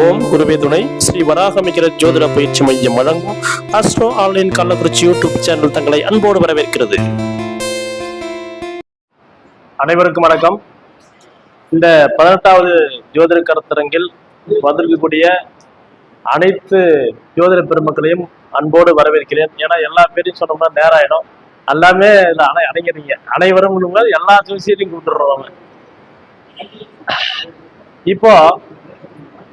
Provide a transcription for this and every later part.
ஓம். குருவே துணை. ஸ்ரீ வராகமிகிற ஜோதிட பயிற்சி மையம் வழங்கும் astro online Kallakurichi YouTube channel தங்களை அன்போடு வரவேற்கிறது. அனைவருக்கும் வணக்கம். இந்த பதினெட்டாவது ஜோதிட கருத்தரங்கில் வந்திருக்கக்கூடிய அனைத்து ஜோதிட பெருமக்களையும் அன்போடு வரவேற்கிறேன். ஏன்னா எல்லா பேரையும் சொன்னோம்னா நேரம் ஆயிடும் எல்லாமே இதுல அணை அணைக்கிறீங்க. அனைவரும் எல்லா ஜோசியத்தையும் கூப்பிட்டுறோம். இப்போ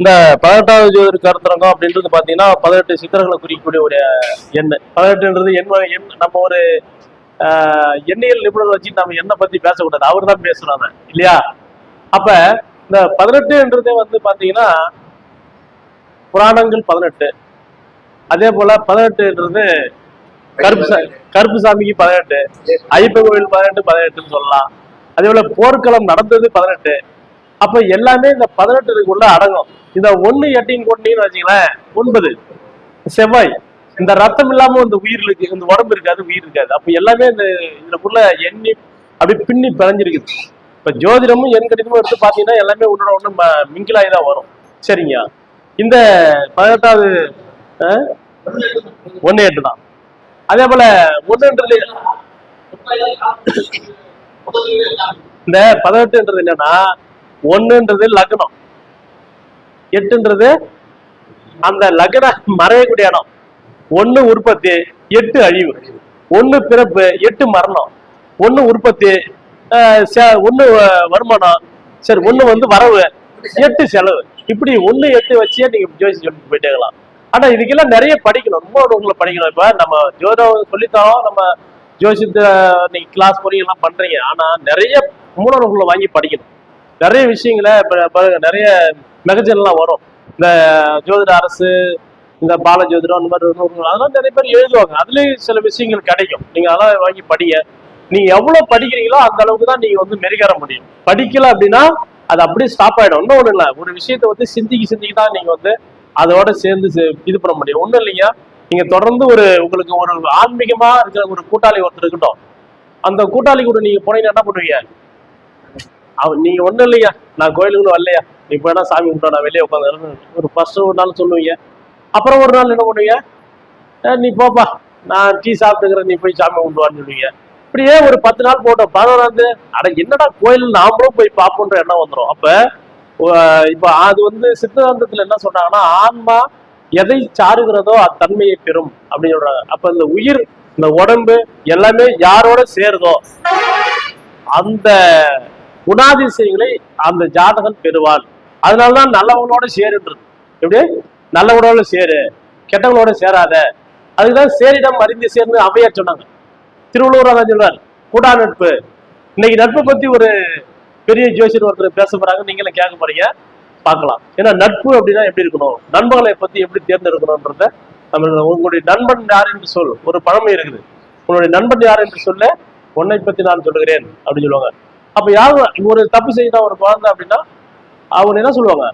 இந்த பதினெட்டாவது ஜோதிட கருத்தரங்கம் அப்படின்றது பாத்தீங்கன்னா பதினெட்டு சித்திரங்களை குறிக்கக்கூடிய ஒரு எண். பதினெட்டுன்றது எண் எண். நம்ம ஒரு எண்ணியல் நிபுணர் வச்சு நம்ம எண்ணை பத்தி பேசக்கூடாது. அவர் தான் பேசுறாங்க. இல்லையா? அப்ப இந்த பதினெட்டுன்றதே வந்து பாத்தீங்கன்னா புராணங்கள் பதினெட்டு. அதே போல பதினெட்டுன்றது கருப்பு கருப்பு சாமிக்கு பதினெட்டு. ஐயப்பன் கோவில் பதினெட்டு பதினெட்டுன்னு சொல்லலாம். அதே போல போர்க்களம் நடந்தது பதினெட்டு. அப்ப எல்லாமே இந்த பதினெட்டுக்குள்ள அடங்கும். இந்த ஒன்னு எட்டின் கொண்டின்னு வச்சுங்களேன் ஒன்பது. செவ்வாய். இந்த ரத்தம் இல்லாம இந்த உயிர் இருக்கு இந்த உடம்பு இருக்காது உயிர் இருக்காது. அப்ப எல்லாமே இந்த இதுக்குள்ள எண்ணி அப்படி பின்னி பிறஞ்சிருக்குது இப்ப ஜோதிடமும் எண் கடிதமும் எடுத்து பாத்தீங்கன்னா எல்லாமே உன்னோட ஒண்ணு ம- மிங்கிலாகி தான் வரும். சரிங்க. இந்த பதினெட்டாவது ஒன்னு எட்டு தான். அதே போல ஒண்ணுன்றது இந்த பதினெட்டுன்றது என்னன்னா ஒண்ணுன்றது லக்னம். எட்டுன்றது அந்த லக்ன மறையக்கூடிய இடம். ஒன்னு உற்பத்தி எட்டு அழிவு. ஒன்னு பிறப்பு எட்டு மரணம். ஒன்னு உற்பத்தி ஒன்னு வருமானம். சரி ஒண்ணு வந்து வரவு எட்டு செலவு. இப்படி ஒண்ணு எட்டு வச்சே நீங்க ஜோசி சொல்லிட்டு போயிட்டே ஆனா இதுக்கெல்லாம் நிறைய படிக்கணும். ரொம்ப உங்களை படிக்கணும். இப்ப நம்ம ஜோதம் சொல்லித்தரோம் நம்ம ஜோசித்த நீங்க கிளாஸ் போறீங்க எல்லாம் பண்றீங்க. ஆனா நிறைய மூலநூல்களை வாங்கி படிக்கணும். நிறைய விஷயங்களை பாருங்க நிறைய மெகஜன்லாம் வரும். இந்த ஜோதிட அரசு இந்த பால ஜோதிடம் அந்த மாதிரி அதெல்லாம் நிறைய பேர் எழுதுவாங்க. அதுலயும் சில விஷயங்கள் கிடைக்கும். நீங்க அதெல்லாம் வாங்கி படிங்க. நீங்க எவ்வளவு படிக்கிறீங்களோ அந்த அளவுக்கு தான் நீங்க வந்து மெருகேற முடியும். படிக்கல அப்படின்னா அது அப்படியே ஸ்டாப் ஆகிடும் இன்னும் ஒன்றும் இல்லை. ஒரு விஷயத்த வந்து சிந்திக்கி சிந்திக்க தான் நீங்க வந்து அதோட சேர்ந்து இது பண்ண முடியும். ஒண்ணும் இல்லைங்க. நீங்க தொடர்ந்து ஒரு உங்களுக்கு ஒரு ஆன்மீகமா இருக்கிற ஒரு கூட்டாளி ஒருத்தர் இருக்கட்டும். அந்த கூட்டாளி கூட நீங்க போனீங்கன்னா என்ன பண்ணுவீங்க? அவன் நீங்க ஒண்ணும் இல்லையா நான் கோயிலுக்குள்ள வரலையா? இப்ப வேணா சாமி கும்பிட்டா நான் வெளியே உட்காந்து ஒரு ஃபர்ஸ்ட் ஒரு நாள் சொல்லுவீங்க. அப்புறம் ஒரு நாள் என்ன பண்ணுவீங்க? நீ போப்பா. நான் டீ சாப்பிட்டுக்கிறேன். நீ போய் சாமி கும்பிடுவான்னு சொல்லுவீங்க. இப்படியே ஒரு பத்து நாள் போட்டோம். பதினொன்றாந்து அட என்னடா கோயில் நாமளும் போய் பார்ப்போன்ற எண்ணம் வந்துடும் அப்ப இப்ப அது வந்து சித்தாந்தத்துல என்ன சொல்றாங்கன்னா ஆன்மா எதை சாருகிறதோ அத்தன்மையை பெறும். அப்படின்னு சொல்றாங்க. அப்ப இந்த உயிர் இந்த உடம்பு எல்லாமே யாரோட சேருதோ அந்த குணாதிசயங்களை அந்த ஜாதகன் பெறுவான். அதனாலதான் நல்லவங்களோட சேருன்றது. எப்படி? நல்லவங்களோட சேரு. கெட்டவங்களோட சேராத. அதுக்குதான் சேரிடம் அறிந்து சேர்ந்து அவையார் சொன்னாங்க. திருவள்ளுவர் தான் சொல்றார். கூடா நட்பு. இன்னைக்கு நட்பை பத்தி ஒரு பெரிய ஜோசியர் ஒருத்தர் பேச போறாங்க. நீங்களும் கேட்க போறீங்க. பார்க்கலாம். ஏன்னா நட்பு அப்படின்னா எப்படி இருக்கணும்? நண்பர்களை பத்தி எப்படி தேர்ந்தெடுக்கணும்ன்றத நம்ம உங்களுடைய நண்பன் யார் என்று சொல். ஒரு பழமை இருக்குது. உன்னுடைய நண்பன் யார் என்று சொல்ல உன்னை பத்தி நான் சொல்லுகிறேன் அப்படின்னு சொல்லுவாங்க. அப்ப யாரும் ஒரு தப்பு செய்யணும் ஒரு குழந்தை அப்படின்னா அவங்க என்ன சொல்லுவாங்க?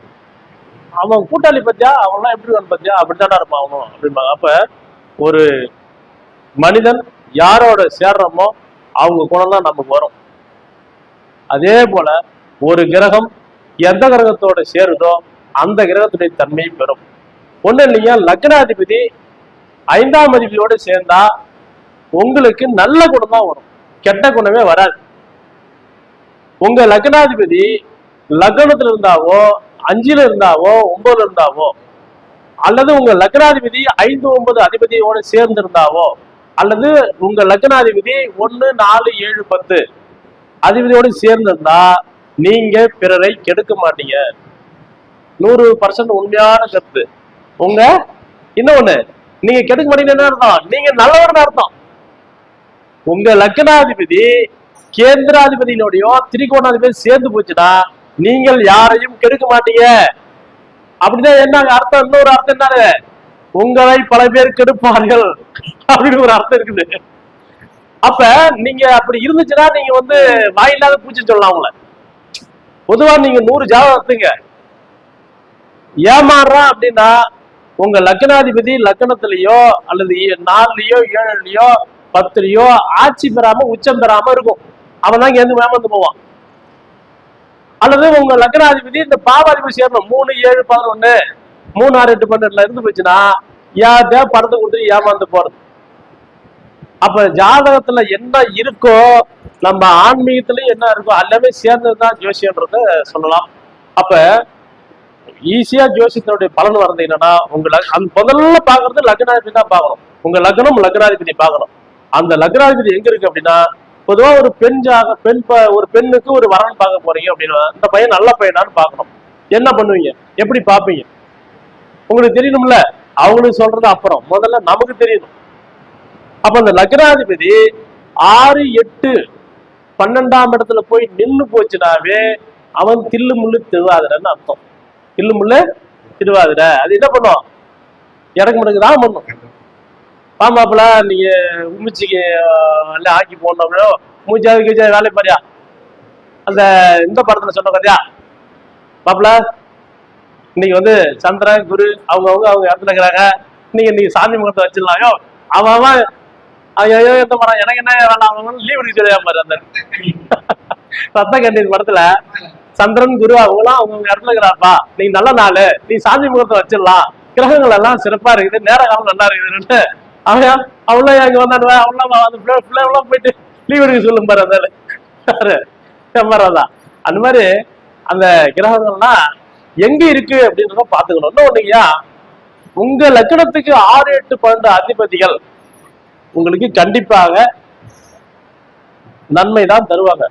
அவன் கூட்டாளி பத்தியா? அவன்லாம் எப்படி இருக்கான் பத்தியா? அப்படித்தானே இருப்பான் அவனும் அப்படிம்பாங்க. அப்ப ஒரு மனிதன் யாரோட சேர்றோமோ அவங்க குணம் தான் நமக்கு வரும். அதே போல ஒரு கிரகம் எந்த கிரகத்தோட சேருதோ அந்த கிரகத்துடைய தன்மை பெறும். ஒண்ணு இல்லையா லக்னாதிபதி ஐந்தாம் அதிபதியோட சேர்ந்தா உங்களுக்கு நல்ல குணம் தான் வரும். கெட்ட குணமே வராது. உங்க லக்னாதிபதி லக்னத்துல இருந்தாவோ அஞ்சுல இருந்தாவோ ஒன்பதுல இருந்தாவோ அல்லது உங்க லக்னாதிபதி ஐந்து ஒன்பது அதிபதியோட சேர்ந்து இருந்தாவோ அல்லது உங்க லக்னாதிபதி ஒண்ணு நாலு ஏழு பத்து அதிபதியோடு சேர்ந்திருந்தா நீங்க பிறரை கெடுக்க மாட்டீங்க. நூறு பர்சன்ட் உண்மையான கருத்து. உங்க இன்னொன்னு நீங்க கெடுக்க மாட்டீங்கன்னு என்ன அர்த்தம். நீங்க நல்லவர்னு அர்த்தம். உங்க லக்னாதிபதி கேந்திராதிபதியினுடைய திரிகோணாதிபதி சேர்ந்து போச்சுன்னா நீங்கள் யாரையும் கெடுக்க மாட்டீங்க. அப்படிதான் என்ன அர்த்தம்? இன்னொரு அர்த்தம் என்னது? உங்களை பல பேர் கெடுப்பார்கள். அப்படின்னு ஒரு அர்த்தம் இருக்குது. அப்ப நீங்க அப்படி இருந்துச்சுன்னா நீங்க வந்து வாயில்லாத பூச்சி சொல்லலாம் உங்களை பொதுவா நீங்க நூறு ஜாதகம் எடுத்துங்க. ஏமாறுறான் அப்படின்னா உங்க லக்னாதிபதி லக்னத்திலயோ அல்லது நாலுலயோ ஏழுலயோ பத்துலயோ ஆட்சி பெறாம உச்சம் பெறாம இருக்கும். அவன் தான் எந்த இருந்து ஏமாந்து போவான். அல்லது உங்க லக்னாதிபதி இந்த பாவாதிபதி சேரணும் மூணு ஏழு பதினொன்னு மூணு ஆறு எட்டு பன்னெண்டுல இருந்து போச்சுன்னா யார்கிட்டயா படத்தை கொடுத்து ஏமாந்து போறது? அப்ப ஜாதகத்துல என்ன இருக்கோ நம்ம ஆன்மீகத்திலயும் என்ன இருக்கோ எல்லாமே சேர்ந்ததுதான் ஜோசியன்றத சொல்லலாம். அப்ப ஈஸியா ஜோசியத்தினுடைய பலன் வர்றது என்னன்னா உங்க அந்த முதல்ல பாக்குறது லக்னாதிபதி தான் பார்க்கணும். உங்க லக்னம் லக்னாதிபதி பாக்கணும் அந்த லக்னாதிபதி எங்க இருக்கு அப்படின்னா பொதுவா ஒரு பெண் ஜாக பெண் ப- ஒரு பெண்ணுக்கு ஒரு வரன் பார்க்க போறீங்க அப்படின்னா இந்த பையன் நல்ல பையனான்னு பாக்கணும் என்ன பண்ணுவீங்க? எப்படி பார்ப்பீங்க? உங்களுக்கு தெரியணும்ல? அவங்களுக்கு சொல்றது அப்புறம். முதல்ல நமக்கு தெரியணும். அப்ப அந்த லக்னாதிபதி ஆறு எட்டு பன்னெண்டாம் இடத்துல போய் நின்னு போச்சுனாவே அவன் தில்லு முள்ளு திருவாதிரன்னு அர்த்தம். தில்லு முள்ளு திருவாதிர. அது என்ன பண்ணுவான் எனக்கு மட்டும் தான் பண்ணும் ஆமாப்புல நீங்க மூச்சுக்கு எல்லாம் ஆக்கி போடணும் மூஞ்சாவது கீச்சா வேலை பாரியா. அந்த இந்த படத்துல சொன்ன கதையா மாப்பிள இன்னைக்கு வந்து சந்திரன் குரு அவங்கவுங்க அவங்க இடத்துல இருக்கிறாங்க. நீங்க இன்னைக்கு சாமி முகத்தை வச்சிடலாயோ? அவன் அவன் ஐயோ எந்த படம்? எனக்கு என்ன வேணாம்? அவங்க லீவ் எடுக்க சொல்லியா பாரு அந்த ரத்த கண்ணீர் படத்துல சந்திரன் குரு அவங்களாம் அவங்க இடத்துல இருக்கிறாப்பா. நீ நல்ல நாள். நீ சாமி முகத்தை வச்சிடலாம். கிரகங்கள் எல்லாம் சிறப்பா இருக்குது. நேர காலம் நல்லா இருக்குதுன்னு அவன் அவ்வளோ அங்கே வந்தாடுவா அவ்வளோ அந்த பிள்ளை போயிட்டு லீவ் எடுக்க சொல்லும் பாரு அந்த ஆளு. அந்த மாதிரி அந்த கிரகங்கள்லாம் எங்க இருக்கு அப்படின்றத பாத்துக்கணும் இன்னும் ஒண்ணுங்கய்யா உங்க லக்கணத்துக்கு ஆறு எட்டு பன்னெண்டு அதிபதிகள் உங்களுக்கு கண்டிப்பாக நன்மை தான் தருவாங்க.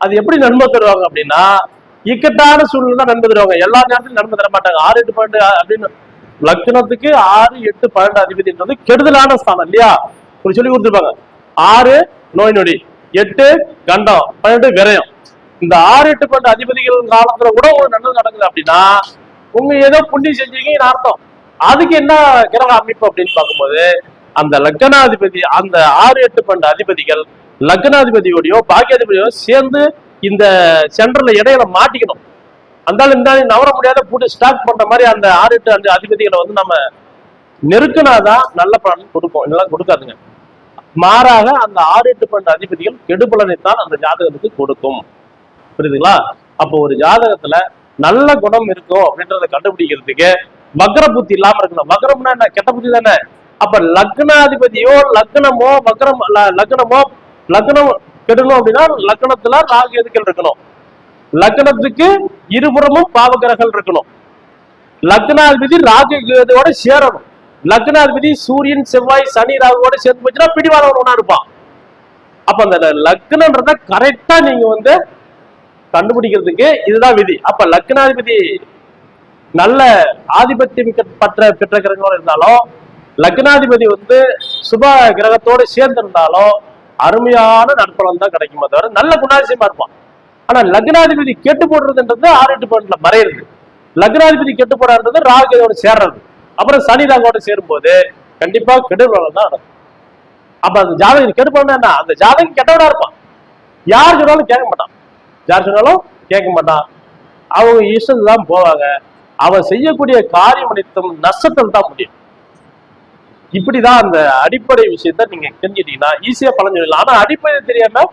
அது எப்படி நன்மை தருவாங்க அப்படின்னா இக்கட்டான சூழ்நிலை தான் நன்மை தருவாங்க. எல்லா நேரத்திலும் நன்மை தர மாட்டாங்க ஆறு எட்டு பன்னெண்டு அப்படின்னு லக்னத்துக்கு ஆறு எட்டு பன்னெண்டு அதிபதின்றது கெடுதலான ஸ்தானம் இல்லையா? ஒரு சொல்லி கொடுத்துருப்பாங்க. ஆறு நோய் நொடி. எட்டு கண்டம். பன்னெண்டு விரயம். இந்த ஆறு எட்டு பன்னெண்டு அதிபதிகள் காலத்துல கூட ஒரு நல்லது நடக்குது அப்படின்னா உங்க ஏதோ புண்ணியம் செஞ்சீங்கன்னு அர்த்தம்? அதுக்கு என்ன கிரக அமைப்பு அப்படின்னு பார்க்கும்போது அந்த லக்னாதிபதி அந்த ஆறு எட்டு பன்னெண்டு அதிபதிகள் லக்னாதிபதியோடையோ பாக்கியாதிபதியோ சேர்ந்து இந்த சென்டர்ல இடையில மாட்டிக்கணும். அந்தாலும் இந்த நவர முடியாத போட்டு ஸ்டார்ட் பண்ற மாதிரி அந்த ஆறு எட்டு அந்த அதிபதிகளை வந்து நம்ம நெருக்கினாதான் நல்ல பலன் கொடுக்கும். இதெல்லாம் கொடுக்காதுங்க. மாறாக அந்த ஆறு எட்டு பன்னெண்டு அதிபதிகள் கெடுபலனைத்தான் அந்த ஜாதகத்துக்கு கொடுக்கும். புரியுதுங்களா? அப்போ ஒரு ஜாதகத்துல நல்ல குணம் இருக்கும் அப்படின்றத கண்டுபிடிக்கிறதுக்கு வக்ர புத்தி இல்லாம இருக்கணும். வக்ரம்னா என்ன? கெட்ட புத்தி தானே? அப்ப லக்னாதிபதியோ லக்னமோ வக்ரம் ல- லக்னமோ லக்னம் கெடணும் அப்படின்னா லக்னத்துல ராகு எதுக்கள் இருக்கணும்? லக்னத்துக்கு இருபுறமும் பாவகிரகங்கள் இருக்கணும். லக்னாதிபதி ராகு சேரணும். லக்னாதிபதி சூரியன் செவ்வாய் சனி ராகுவோட சேர்ந்து போச்சுன்னா பிடிவாதவனா இருப்பான். அப்ப அந்த லக்னன்றத கரெக்டா நீங்க வந்து கண்டுபிடிக்கிறதுக்கு இதுதான் விதி. அப்ப லக்னாதிபதி நல்ல ஆதிபத்தியம் பற்ற பெற்ற கிரகங்களோட இருந்தாலும் லக்னாதிபதி வந்து சுப கிரகத்தோட சேர்ந்து இருந்தாலும் அருமையான நற்பலன் தான் கிடைக்குமே தவிர நல்ல குணாதிசயமா இருப்பான். ஆனா லக்னாதிபதி கெட்டு போடுறதுன்றது ஆறு எட்டு பாயிண்ட்ல மறையிறது. லக்னாதிபதி கெட்டு போடாதுன்றது ராகுவோட சேர்றது. அப்புறம் சனி ராகுவோட சேரும்போது கண்டிப்பா கெடுபலம் தான் நடக்கும். அப்ப அந்த ஜாதகம் கெட்டு போனா என்ன? அந்த ஜாதகம் கெட்டவனா இருப்பான். யார் சொன்னாலும் கேட்க மாட்டான். யார் சொன்னாலும் கேட்க மாட்டான். அவங்க இஷ்டத்துக்கு தான் போவாங்க. அவன் செய்யக்கூடிய காரியம் அனைத்தும் நஷ்டத்தில் தான் முடியும். இப்படிதான் அந்த அடிப்படை விஷயத்த நீங்க தெரிஞ்சிட்டீங்கன்னா ஈஸியா பலன் சொல்லலாம் ஆனா அடிப்படை தெரியாம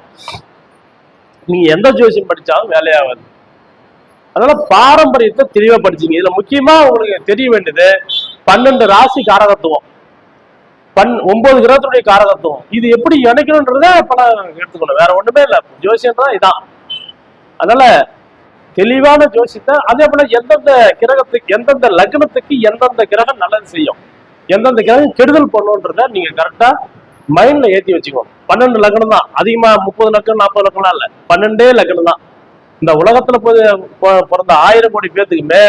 நீங்க எந்த ஜோசியம் படிச்சாலும் வேலையாகாது அதனால பாரம்பரியத்தை தெளிவா படிச்சீங்க. இதுல முக்கியமா உங்களுக்கு தெரிய வேண்டியது பன்னெண்டு ராசி காரகத்துவம். பன் ஒன்பது கிரகத்துடைய காரகத்துவம். இது எப்படி இணைக்கணும்ன்றத பல எடுத்துக்கணும். வேற ஒண்ணுமே இல்ல. ஜோசியம்னா இதான். அதனால தெளிவான ஜோசியத்தை அதே போல எந்தெந்த கிரகத்துக்கு எந்தெந்த லக்னத்துக்கு எந்தெந்த கிரகம் நல்லது செய்யும். எந்தெந்த கிரகம் கெடுதல் பண்ணுன்றத நீங்க கரெக்டா மைண்ட்ல ஏத்தி வச்சுக்கோங்க பன்னெண்டு லக்னம் தான். அதிகமா முப்பது லக்னம் நாற்பது லக்னம் இல்ல. பன்னெண்டே லக்னம் தான். இந்த உலகத்துல பிறந்த ஆயிரம் கோடி பேர்த்துக்குமே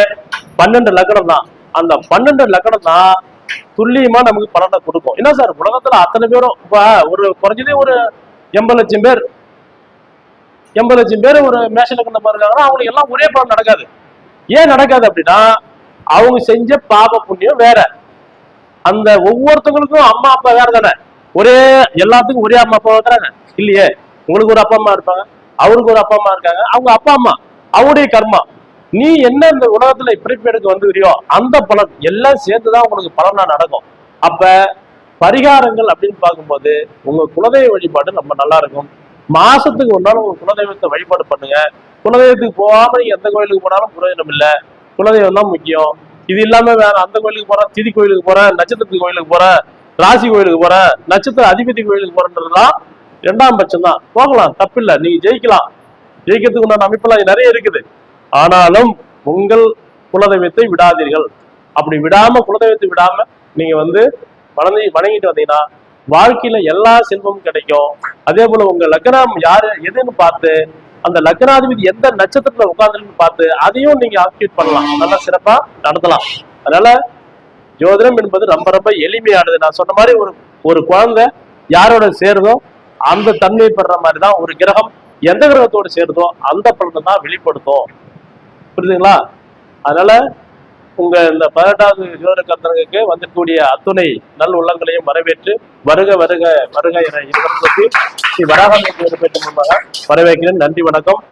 பன்னெண்டு லக்னம் தான். அந்த பன்னெண்டு லக்னம் தான் துல்லியமா நமக்கு பலனை கொடுக்கும். என்ன சார் உலகத்துல அத்தனை பேரும் இப்ப ஒரு குறைஞ்சதே ஒரு எண்பது லட்சம் பேர். எண்பது லட்சம் பேர் ஒரு மேஷ லக்னம் இருக்காங்கன்னா அவங்களுக்கு எல்லாம் ஒரே பலன் நடக்காது. ஏன் நடக்காது அப்படின்னா அவங்க செஞ்ச பாப புண்ணியம் வேற. அந்த ஒவ்வொருத்தவங்களுக்கும் அம்மா அப்பா வேற தானே ஒரே எல்லாத்துக்கும் ஒரே அம்மா அப்பா இருக்கிறாங்க இல்லையே. உங்களுக்கு ஒரு அப்பா அம்மா இருப்பாங்க. அவருக்கு ஒரு அப்பா அம்மா இருக்காங்க. அவங்க அப்பா அம்மா. அவருடைய கர்மா. நீ என்ன இந்த உலகத்துல பிறப்பெடுக்க வந்துக்கிறியோ அந்த பலன் எல்லாம் சேர்ந்துதான் உங்களுக்கு பலனா நடக்கும். அப்ப பரிகாரங்கள் அப்படின்னு பார்க்கும்போது உங்க குலதெய்வ வழிபாடு நம்ம நல்லா இருக்கும். மாசத்துக்கு ஒரு நாள் உங்க குலதெய்வத்தை வழிபாடு பண்ணுங்க. குலதெய்வத்துக்கு போகாம நீங்க எந்த கோயிலுக்கு போனாலும் பிரயோஜனம் இல்ல. குலதெய்வம் தான் முக்கியம். இது இல்லாம வேற அந்த கோயிலுக்கு போறேன் திதி கோயிலுக்கு போறேன் நட்சத்திரத்துக்கு கோயிலுக்கு போறேன். ராசி கோயிலுக்கு போறேன் நட்சத்திர அதிபதி கோயிலுக்கு போறேன்றதுலாம் இரண்டாம் பட்சம் தான் போகலாம் தப்பில்லை நீங்க ஜெயிக்கலாம். ஜெயிக்கிறதுக்கு உண்டான அமைப்பெல்லாம் நிறைய இருக்குது. ஆனாலும் உங்கள் குலதெய்வத்தை விடாதீர்கள். அப்படி விடாம குலதெய்வத்தை விடாம நீங்க வந்து வணங்கி வணங்கிட்டு வந்தீங்கன்னா வாழ்க்கையில எல்லா செல்வமும் கிடைக்கும். அதே போல உங்க லக்னம் யாரு எதுன்னு பார்த்து அந்த லக்னாதிபதி எந்த நட்சத்திரத்துல உட்கார்ந்துருன்னு பார்த்து அதையும் நீங்க ஆக்டிவேட் பண்ணலாம். நல்லா சிறப்பா நடத்தலாம். அதனால யோதனம் என்பது ரொம்ப ரொம்ப எளிமையானது. நான் சொன்ன மாதிரி ஒரு ஒரு குழந்தை யாரோட சேருதோ அந்த தன்மை பெற மாதிரி தான் ஒரு கிரகம் எந்த கிரகத்தோட சேருதோ அந்த பலனை தான் வெளிப்படுத்தும். புரியுதுங்களா? அதனால உங்க இந்த பதினெட்டாவது ஜோதிட கர்த்தனுக்கு வந்திருக்கக்கூடிய அத்துணை நல் உள்ளங்களையும் வரவேற்று வருக வருக வருக என இருவரும் சொல்லி ஸ்ரீ வராக வரவேற்கிறேன். நன்றி வணக்கம்.